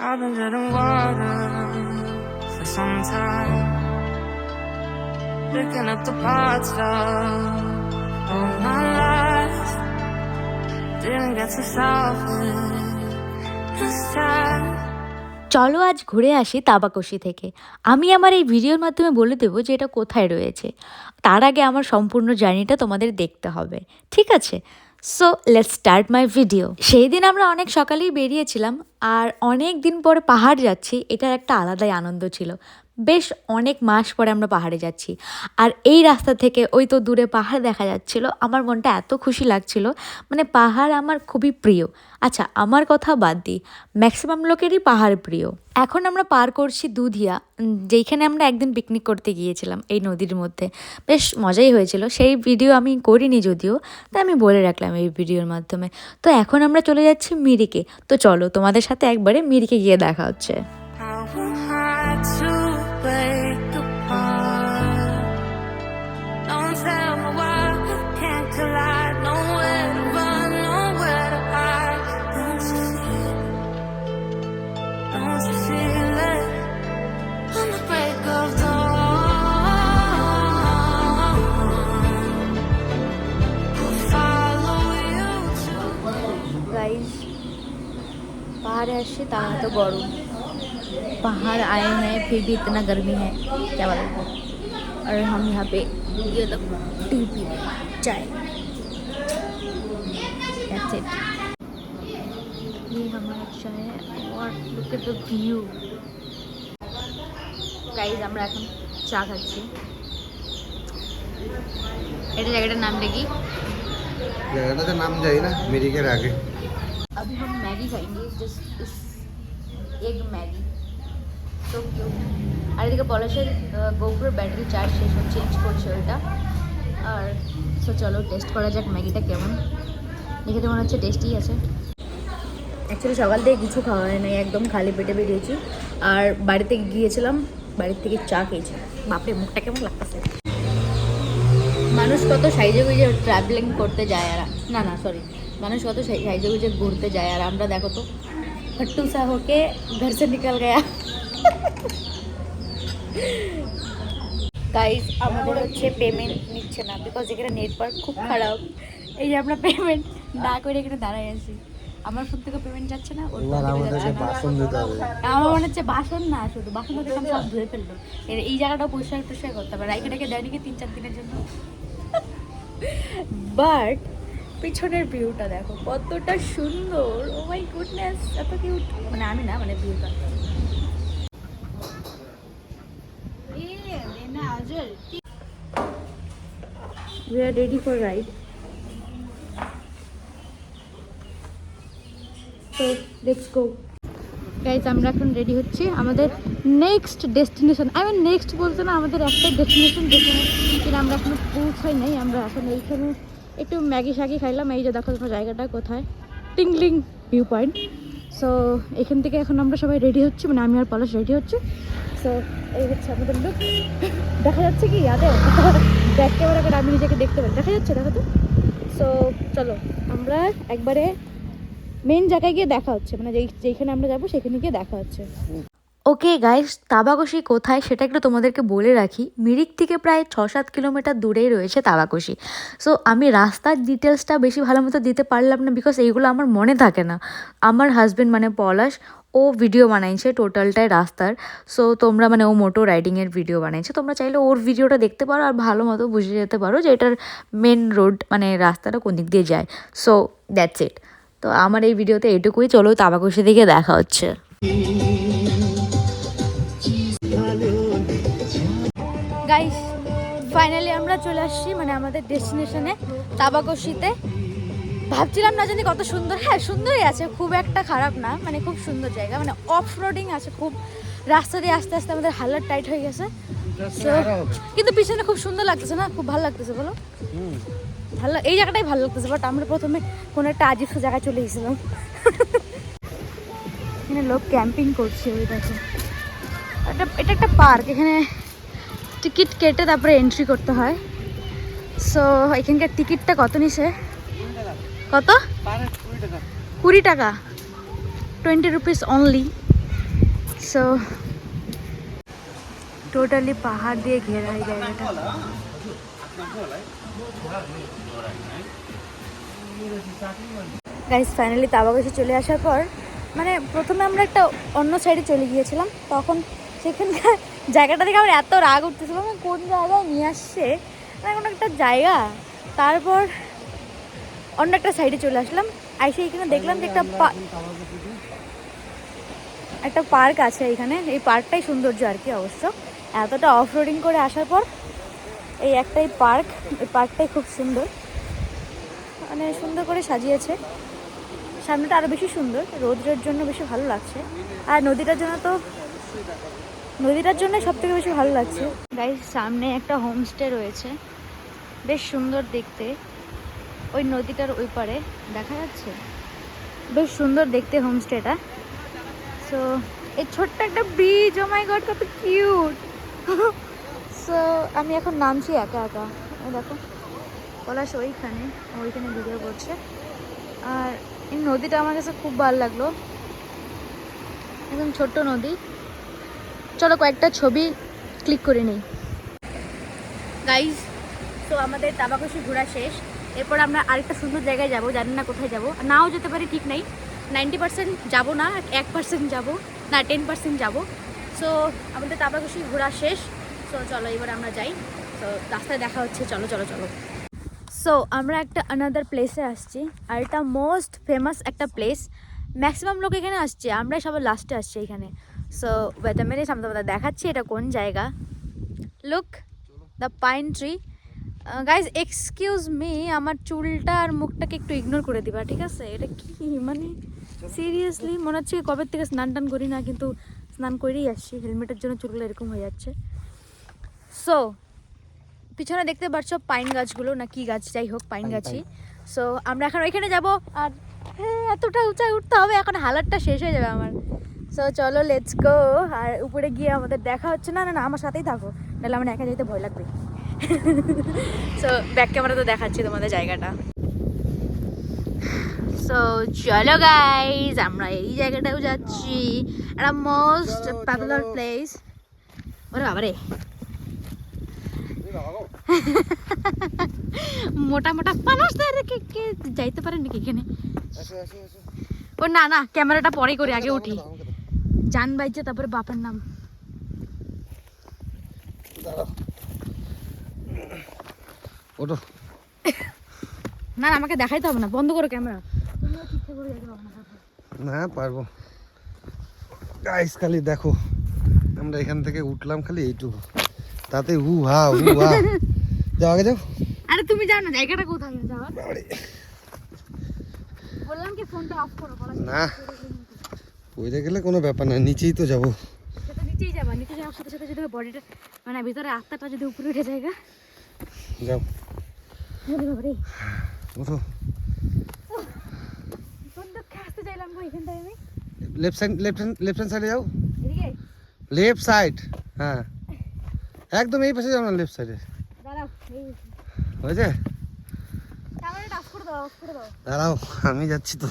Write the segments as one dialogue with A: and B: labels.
A: I've been treading water for some time. Picking up the parts of all my life. Didn't get to solve it this time.
B: চলো আজ ঘুরে আসি তাবাকশি থেকে আমি আমার এই ভিডিওর মাধ্যমে বলে দেবো যে এটা কোথায় রয়েছে তার আগে আমার সম্পূর্ণ জার্নিটা তোমাদের দেখতে হবে ঠিক আছে so let's start my video সেই দিন আমরা অনেক সকালেই বেরিয়েছিলাম আর অনেক দিন পর পাহাড় যাচ্ছি, এটার একটা আলাদাই আনন্দ ছিল। বেশ অনেক মাস পরে আমরা পাহাড়ে যাচ্ছি। আর এই রাস্তা থেকে ওই তো দূরে পাহাড় দেখা যাচ্ছিল, আমার মনটা এত খুশি লাগছিল। মানে পাহাড় আমার খুবই প্রিয়। আচ্ছা আমার কথা বাদ দিই। ম্যাক্সিমাম লোকেরই পাহাড় প্রিয়। এখন আমরা পার করছি দুধিয়া যেইখানে আমরা একদিন পিকনিক করতে গিয়েছিলাম এই নদীর মধ্যে। বেশ মজাই হয়েছিল। সেই ভিডিও আমি করিনি যদিও, তাই আমি বলে রাখলাম এই ভিডিওর মাধ্যমে। তো এখন আমরা চলে যাচ্ছি মিরিকে। তো চলো তোমাদের সাথে একবারে মিরিকে গিয়ে দেখা হচ্ছে। पहाड़ ऐसे ताहा तो गरम पहाड़ आए हैं फिर भी इतना गर्मी है क्या बताऊँ और हम यहाँ पे ये लोग टी पी रहे हैं, चाय That's it. ये हमारा चाय है और look at the view guys আমরা এখন চা খাচ্ছি এটা জায়গাটার নামটা কি
C: জায়গাটাতে নাম যাই না মেরিকের আগে
B: Indian Chinese just is egg Maggie. So cute. আর এদিকে পলাশের গোপুরের ব্যাটারি চার্জ শেষ হচ্ছে চেঞ্জ করছে ওইটা। আর সো চলো টেস্ট করা যাক ম্যাগিটা কেমন। দেখে তো মনে হচ্ছে টেস্টই আছে। অ্যাকচুয়ালি সকাল থেকে কিছু খাওয়া হয় নাই, একদম খালি পেটে বেরিয়েছি। আর বাড়িতে গিয়েছিলাম, বাড়ির থেকে চা খেয়েছি। বাপরে, মুখটা কেমন লাগতেছে। মানুষ কত সাইজে গুইজে ট্রাভেলিং করতে যায় আর না না সরি মানুষ কত সাই- সাইজে গুজে ঘুরতে যায় আর আমরা দেখো তো ফট্টু সা হোকে ঘর সে নিকল গয়া। গাইজ আমাদের হচ্ছে পেমেন্ট নিচ্ছে না বিকজ এখানে নেটওয়ার্ক খুব খারাপ। এই যে আমরা পেমেন্ট না করে এখানে দাঁড়াই আছি। আমার ফোন থেকে পেমেন্ট যাচ্ছে না ওর
C: বাসন দিতে হবে।
B: আমার মনে হচ্ছে বাসন না শুধু বাসন তো দেখলাম সব ধুয়ে ফেলল এই জায়গাটা পরিষ্কার টরিষ্কার করতে হবে রাইকে রেখে দেয়নি কি তিন চার দিনের জন্য? বাট পিছনের ভিউটা দেখো, কতটা সুন্দর। ও মাই গুডনেস এত কিউট মানে আমি না মানে ভিউটা We are ready for ride. তো লেটস গো গাইজ আমরা এখন রেডি হচ্ছি আমাদের next destination I mean next বলতে না, আমাদের একটাই ডেস্টিনেশন যেখানে আমরা এখনও পৌঁছাই নাই। আমরা এখন এইখানে একটু ম্যাগি স্যাগি খাইলাম, এই যে দেখো দেখো জায়গাটা কোথায়? টিংলিং ভিউ পয়েন্ট সো এখান থেকে এখন আমরা সবাই রেডি হচ্ছি মানে আমি আর পলাশ রেডি হচ্ছে। সো এই হচ্ছে আমাদের লুক দেখা যাচ্ছে কি, আদে? ব্যাক ক্যামেরা করে আমি নিজেকে দেখতে পাই দেখা যাচ্ছে, দেখো তো? সো চলো, আমরা একবারে মেন জায়গায় গিয়ে দেখা হচ্ছে। মানে যেই যেখানে আমরা যাব, সেখানে গিয়ে দেখা হচ্ছে। ওকে গাইস তাবাকশি কোথায় সেটা একটু তোমাদেরকে বলে রাখি। মিরিক থেকে প্রায় ছ সাত কিলোমিটার দূরেই রয়েছে তাবাকশি। সো আমি রাস্তার ডিটেলসটা বেশি ভালো মতো দিতে পারলাম না বিকজ এইগুলো আমার মনে থাকে না। আমার হাজব্যান্ড মানে পলাশ, ও ভিডিও বানাইছে টোটালটাই রাস্তার। সো তোমরা মানে ও মোটো রাইডিংয়ের ভিডিও বানাইছে। তোমরা চাইলে ওর ভিডিওটা দেখতে পারো আর ভালো মতো বুঝে যেতে পারো যে এটার মেন রোড মানে রাস্তাটা কোন দিক দিয়ে যায়। সো দ্যাটস ইট তো আমার এই ভিডিওতে এটুকুই চলো তাবাকশি দিকে দেখা হচ্ছে। ফাইনালি আমরা চলে আসছি মানে আমাদের ডেস্টিনেশনে তাবাকশিতে ভাবছিলাম না জানি কত সুন্দর হ্যাঁ সুন্দরই আছে, খুব একটা খারাপ না মানে খুব সুন্দর জায়গা মানে অফ রোডিং আছে, খুব রাস্তা দিয়ে আস্তে আস্তে আমাদের হালার টাইট হয়ে গেছে। কিন্তু পিছনে খুব সুন্দর লাগতেছে না? খুব ভালো লাগতেছে, বলো? ভালো এই জায়গাটাই ভালো লাগতেছে বাট আমরা প্রথমে কোনো একটা আজিব জায়গায় চলে গেছিলাম। এখানে লোক ক্যাম্পিং করছে, ওই দেখো। এটা এটা একটা পার্ক এখানে টিকিট কেটে তারপরে এন্ট্রি করতে হয়। সো এখানকার টিকিটটা কত নিছে? কত? কুড়ি টাকা। Twenty rupees only so totally পাহাড় দিয়ে ঘেরা এই জায়গাটা। গাইস ফাইনালি তাবাগাছি চলে আসার পর মানে প্রথমে আমরা একটা অন্য সাইডে চলে গিয়েছিলাম, তখন সেখানকার জায়গাটা দেখে আমার এত রাগ উঠতেছিল কোন জায়গায় নিয়ে আসছে? মানে কোনো একটা জায়গা। তারপর অন্য একটা সাইডে চলে আসলাম। আইসে এখানে দেখলাম যে একটা একটা পার্ক আছে এখানে। এই পার্কটাই সৌন্দর্য আর কি অবশ্য। এতটা অফ রোডিং করে আসার পর এই একটাই পার্ক। এই পার্কটাই খুব সুন্দর। মানে সুন্দর করে সাজিয়েছে। সামনেটা আরও বেশি সুন্দর। রোদ্রের জন্য বেশি ভালো লাগছে। আর নদীটার জন্য তো নদীটার জন্য সব থেকে বেশি ভালো লাগছে। গাই সামনে একটা হোমস্টে রয়েছে। বেশ সুন্দর দেখতে। ওই নদীটার ওই পারে, দেখা যাচ্ছে? বেশ সুন্দর দেখতে হোমস্টেটা সো এই ছোট্ট একটা ব্রিজ ও মাই গড কত কিউট সো আমি এখন নামছি একা একা। দেখো, পলাশ ওইখানে ওইখানে ভিডিও করছে। আর এই নদীটা আমার কাছে খুব ভালো লাগল। একদম ছোট্ট নদী। চলো কয়েকটা ছবি ক্লিক করে নিই। গাইজ তো আমাদের তাবাকসি ঘোরা শেষ। এরপর আমরা আরেকটা সুন্দর জায়গায় যাব, জানি না কোথায় যাব। নাও যেতে পারি, ঠিক নেই। নাইনটি পার্সেন্ট যাব না, এক পার্সেন্ট যাব, না টেন পার্সেন্ট যাব। সো আমাদের তাবাকসি ঘোরা শেষ। সো চলো, এবার আমরা যাই। তো রাস্তায় দেখা হচ্ছে। চলো চলো চলো। সো আমরা একটা আনাদার প্লেসে আসছি। আর এটা মোস্ট ফেমাস একটা প্লেস ম্যাক্সিমাম লোক এখানে আসছে। আমরাই সবাই লাস্টে আসছি এখানে। সো বেতামেরে সামনে দেখাচ্ছি এটা কোন জায়গা। Look the pine tree guys excuse me আমার চুলটা আর মুখটাকে একটু ইগনোর করে দিবা ঠিক আছে? এটা কি মানে সিরিয়াসলি মনে হচ্ছে কবে থেকে স্নান টান করি না কিন্তু স্নান করেই আসছি। হেলমেটের জন্য চুলগুলো এরকম হয়ে যাচ্ছে। সো পিছনে দেখতে পাচ্ছ পাইন গাছগুলো না কি গাছ যাই হোক পাইন
C: পাইন,
B: গাছই। সো আমরা এখন ওইখানে যাব আর হ্যাঁ এতটা উঁচায় উঠতে হবে এখন হালারটা শেষ হয়ে যাবে আমার। সো চলো লেটস গো আর উপরে গিয়ে আমাদের দেখা হচ্ছে না না না আমার সাথেই থাকো। নাহলে আমার একা যেতে ভয় লাগবে। সো ব্যাক ক্যামেরা তো দেখাচ্ছি তোমাদের জায়গাটা। সো চলো গাইজ আমরা এই জায়গাটাও যাচ্ছি। একটা মোস্ট পপুলার প্লেস ওরে বাবারে। মোটা মোটা মানুষদের কে কে যাইতে পারে নাকি এখানে? ও না না ক্যামেরাটা পরে করে আগে উঠি। জান বাইছে তারপরে বাপের নাম।
C: ওটো
B: না না আমাকে দেখাইতে হবে না বন্ধ করো ক্যামেরা। করে না
C: না পারব। গাইস খালি দেখো আমরা এখান থেকে উঠলাম খালি এইটুকু। তাতে হু হা হু হা। যাও আগে যাও।
B: আরে তুমি যাও না জায়গাটা কোথায়?
C: বাবারে।
B: বললাম কি ফোনটা অফ করো
C: না। পড়ে গেলে কোনো ব্যাপার না নিচেই তো যাব।
B: নিচেই যাবা নিচে যাওয়ার সাথে সাথে যদি বডিটা মানে ভিতরে আত্মাটা যদি উপরে উঠে যায়
C: যাও। ওঠো।
B: Left side left hand left
C: hand সাইডে যাও। লেফট সাইড হ্যাঁ। একদম এই পাশে যাও না লেফট সাইডে হয়েছে? দাঁড়াও আমি যাচ্ছি তো।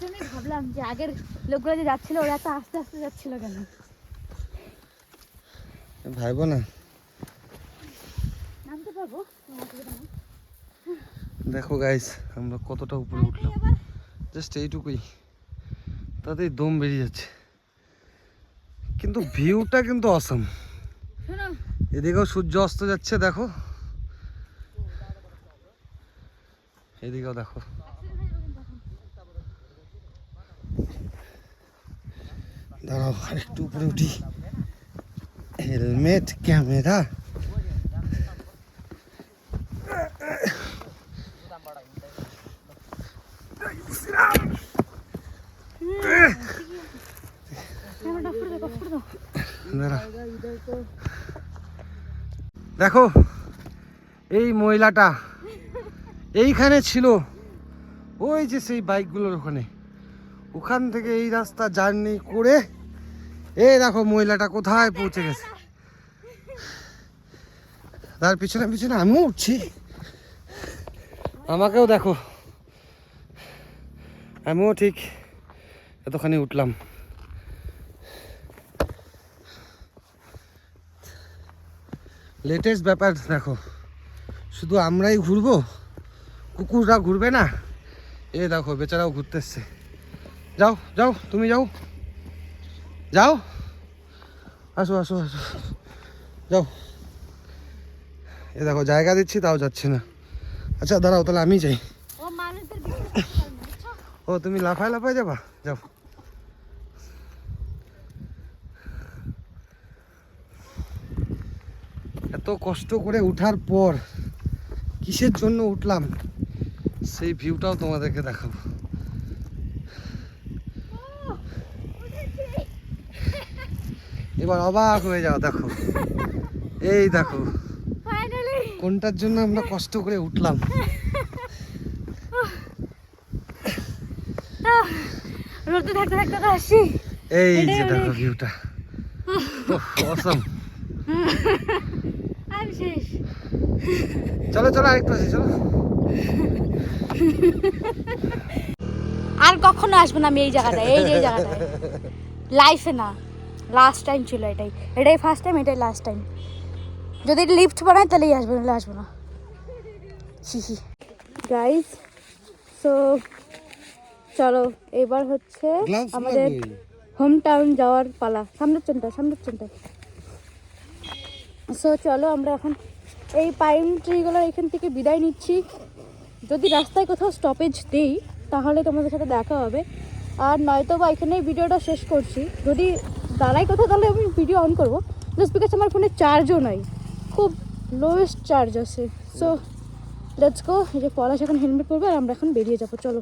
B: জন্যই ভাবলাম যে আগের লোকগুলো যে যাচ্ছিল ওরা এত আস্তে আস্তে যাচ্ছিল কেন?
C: ভাইবো না?
B: নামতে পারব।
C: দেখো গাইস আমরা কতটা উপরে উঠলাম। জাস্ট এইটুকুই। তাতেই দম বেরিয়ে যাচ্ছে। কিন্তু ভিউটা কিন্তু অসম এদিকেও সূর্য অস্ত যাচ্ছে দেখো। এদিকেও দেখো। দাঁড়াও একটু উপরে উঠি। হেলমেট ক্যামেরা দেখো, এই মহিলাটা, এইখানে ছিল। ওই যে সেই বাইকগুলোর ওখানে। ওখান থেকে এই রাস্তা জার্নি করে, এই দেখো মহিলাটা কোথায় পৌঁছে গেছে। তার পিছনে পিছনে আমিও উঠছি। আমাকেও দেখো। আমিও ঠিক এতখানি উঠলাম। লেটেস্ট ব্যাপার দেখো। শুধু আমরাই ঘুরবো, কুকুররা ঘুরবে না। এ দেখো, বেচারাও ঘুরতে এসছে যাও যাও তুমি যাও। যাও। আসো আসো আসো। যাও। এ দেখো জায়গা দিচ্ছি তাও যাচ্ছে না। আচ্ছা দাঁড়াও তাহলে আমি যাই।
B: ও
C: তুমি লাফায় লাফায় যাবা? যাও। এত কষ্ট করে উঠার পর কিসের জন্য উঠলাম সেই ভিউটাও তোমাদেরকে দেখাবো। এবার অবাক হয়ে যাও দেখো। এই দেখো কোনটার জন্য আমরা কষ্ট করে উঠলাম?
B: রোদে থাকতে থাকতে তো আসছি।
C: এই যে দেখো ভিউটা অসম
B: আমি শেষ।
C: চলো চলো আরেকটু আছে চলো।
B: আর কখনো আসব না আমি এই জায়গাটায় এই যে এই জায়গাটায়। লাইফে না। লাস্ট টাইম ছিল এটাই। এটাই ফার্স্ট টাইম এটাই লাস্ট টাইম যদি লিফট বানায় তাহলেই আসব নাহলে আসব না। গাইস সো চলো এবার হচ্ছে আমাদের হোম টাউন যাওয়ার পালা। সামনের চেনটা সামনের চেনটা সো চলো আমরা এখন এই পাইন ট্রিগুলো এখান থেকে বিদায় নিচ্ছি। যদি রাস্তায় কোথাও স্টপেজ দিই তাহলে তোমাদের সাথে দেখা হবে। আর নয়তো বা এখানেই ভিডিওটা শেষ করছি। যদি দাঁড়াই কোথাও, তাহলে আমি ভিডিও অন করব। জাস্ট বিকজ আমার ফোনে চার্জও নাই। খুব লোয়েস্ট চার্জ আছে। সো লেটস গো এই যে পলাশ এখন হেলমেট পরবে আর আমরা এখন বেরিয়ে যাব। চলো।